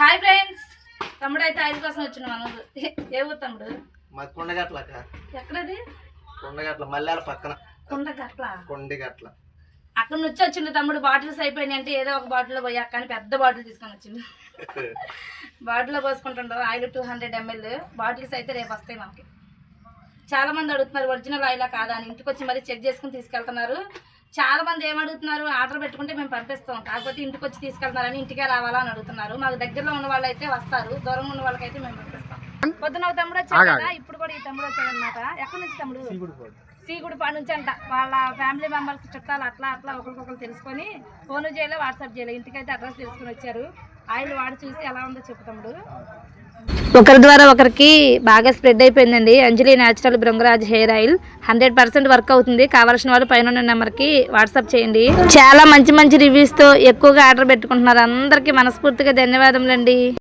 Hi friends. తమ్ముడు అయితే oil కోసం వచ్చిన మనం ఏ ఊరు తమ్ముడు? మాది కొండగట్లక ఎక్కడది? కొండగట్ల మల్యాల పక్కన. కొండ గట్ల కొండగట్ల. అక్కడ నుంచి వచ్చిండు తమ్ముడు బాటిల్స్ అయిపోయినాయి అంటే ఏదో ఒక బాటిల్లో పోయి అక్కడ పెద్ద బాటిల్ తీసుకొని వచ్చిండు. బాటిల్లో పోసుకుంటుండ్రు oil two hundred ML. Bottles అయితే రేపు వస్తాయి మనకి. చాలా మంది అడుగుతున్నారు ఒరిజినల్ ఆయిలా కాదా? అని. ఇంటికి వచ్చి మరీ చెక్ చేసుకుని తీసుకెళ్తున్నారు. చాలా మంది ఏమడుగుతున్నారు ఆర్డర్ పెట్టుకుంటే మేము పంపిస్తాం కాకపోతే ఇంటికి వచ్చి తీసుకెళ్తున్నారని ఇంటికే రావాలా? అని అడుగుతున్నారు. మాకు దగ్గరలో ఉన్న వాళ్ళు అయితే వస్తారు దూరం ఉన్న వాళ్ళకైతే మేము పంపిస్తాం. పొద్దున ఒక తమ్ముడు వచ్చాడు కదా ఇప్పుడు కూడా ఈ తమ్ముడు వచ్చాడు అనమాట ఎక్కడి నుంచి తమ్ముడు? సీగుడిపాడు నుంచి అంట వాళ్ళ ఫ్యామిలీ మెంబర్స్ చుట్టాలు అట్లా అట్లా ఒకరికొకరు తెలుసుకొని ఫోన్ చేయలే వాట్సాప్ చేయలే. ఇంటికైతే అడ్రస్ తెలుసుకొని వచ్చారు. ఆయిల్ వాడి చూసి ఎలా ఉందో చెప్పు తమ్ముడు. ఒకరి ద్వారా ఒకరికి బాగా స్ప్రెడ్ అయిపోయిందండి. Anjali natural Bhringraj hair oil. Hundred percent work అవుతుంది. కావాల్సిన వాళ్ళు పైన నెంబర్కి వాట్సాప్ చేయండి. చాలా మంచి మంచి రివ్యూస్తో ఎక్కువగా ఆర్డర్ పెట్టుకుంటున్నారు. అందరికీ మనస్ఫూర్తిగా ధన్యవాదములండి.